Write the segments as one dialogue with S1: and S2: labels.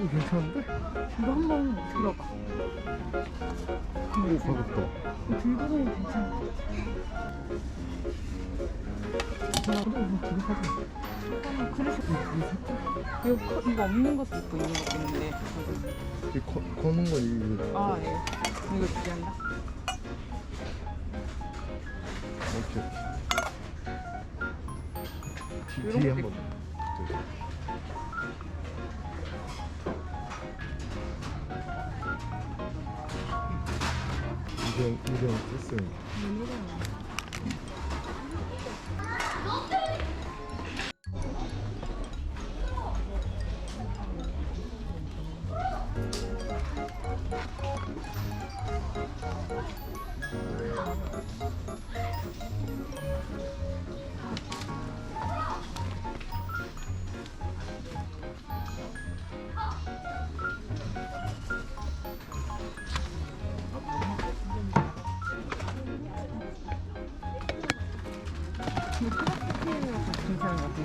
S1: 이거 어 괜찮은데?
S2: 이거 한번 들어봐.
S1: 오 가볍다.
S2: 이거 들고 다니면 괜찮을 것 같아. 야, 이거 들고 가자. 아, 그릇이 이거, 커- 이거 없는 것도 있고 있는 것도 있는데.
S1: 이 거, 거는 거 이거.
S2: 아, 예. 이거 준비한다.
S1: 오케이. 뒤, 뒤에 한번. 이경 이경 쓰쓰.
S2: 이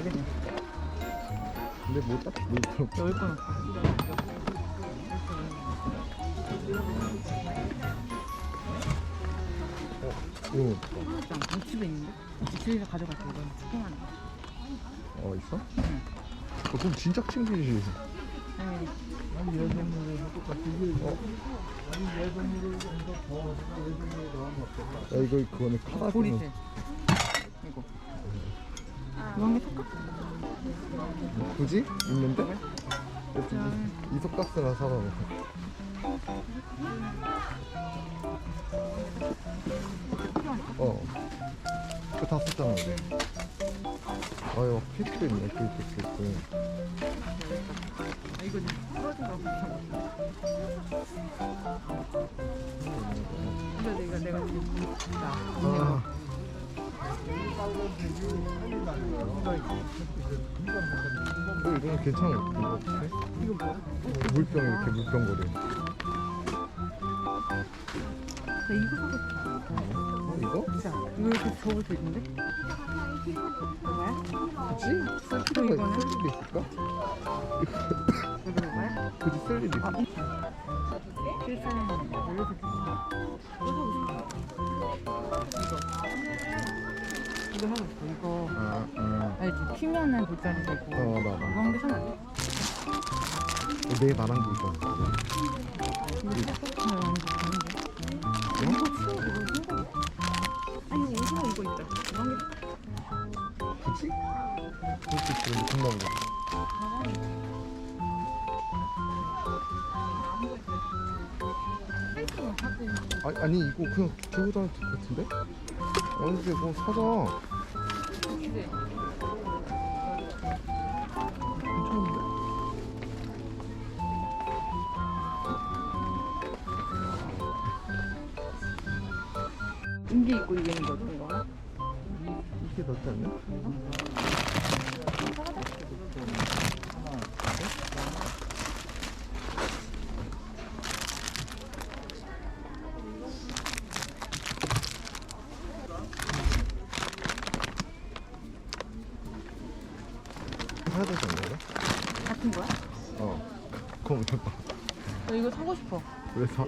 S2: 같은데.
S1: 근데 뭐 딱, 뭐 딱.
S2: 넣을 건 없어.
S1: 어, 이거
S2: 짱, 이 집에 있는데? 이 집에서 가져갈게, 이건. 조그만한 거.
S1: 어 있어? 어, 그럼 진짜 챙기지.
S2: 아니,
S1: 야 이거 그거는 카라비는
S2: 보리색. 이거. 이거 한개 살까?
S1: 굳이 있는데? 이석가스나 사라. 어. 그거 다 썼잖아. 우리. 아유 케이크도 있네 케이크 케이크.
S2: 아, 이거 풀어준다고 근데 내가 내가 지금 자
S1: 아. 어, 이거는 것 같은데?
S2: 이거 뭐야?
S1: 물병 이렇게 물병거리.
S2: 나 이거 싶어
S1: 어, 이거?
S2: 이거 이렇게 접을 수 있는데? 뭐야?
S1: 굳이? 쓸 필요가
S2: 이거는?
S1: 쓸 일이 있을까?
S2: 이거 뭐야?
S1: 굳이 쓸 일이 있을까?
S2: 아, 이 필사는 이거 이거 하고 싶어 이거
S1: 아, 아.
S2: 알지? 피면은 돗자리 되고
S1: 어, 나,
S2: 이거
S1: 나.
S2: 한개 사면 안 돼?
S1: 내 말한 게 있어.
S2: 이거 소프트면 좋은데 이거 치워 이거 신기해 아니 이거 이거 있다 이거 한개
S1: 굳이? 그렇게 그런 정답인 아니, 아니 이거 그냥 들고 다닐 것 같은데? 아니 이게 뭐 사자.
S2: 근데
S1: 괜찮은데?
S2: 인기 있고 이게 있는 거 거야?
S1: 이게 낫지 않냐? 사야 되지 않냐?
S2: 같은 거야?
S1: 어. 그럼 왜 봐?
S2: 나 이거 사고 싶어
S1: 왜 사?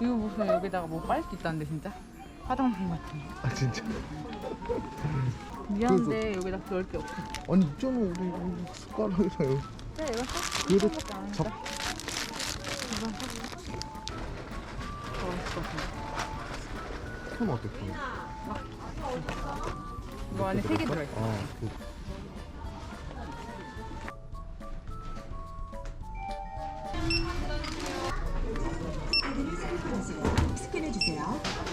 S2: 이거 무슨 여기다가 뭐 빨 수 있다는데 진짜? 화장품 같은 거
S1: 아 진짜?
S2: 미안한데 여기다 넣을 게 없어
S1: 아니 있잖아 우리 숟가락이랑.
S2: 그래 이거 사?
S1: 그래도
S2: 이거밖에 안
S1: 잡-
S2: 사 어, 것 같은데
S1: 그럼 어떡해?
S2: 이거 안에 세 개 들어있어
S1: 아, 그
S3: 스캔해주세요.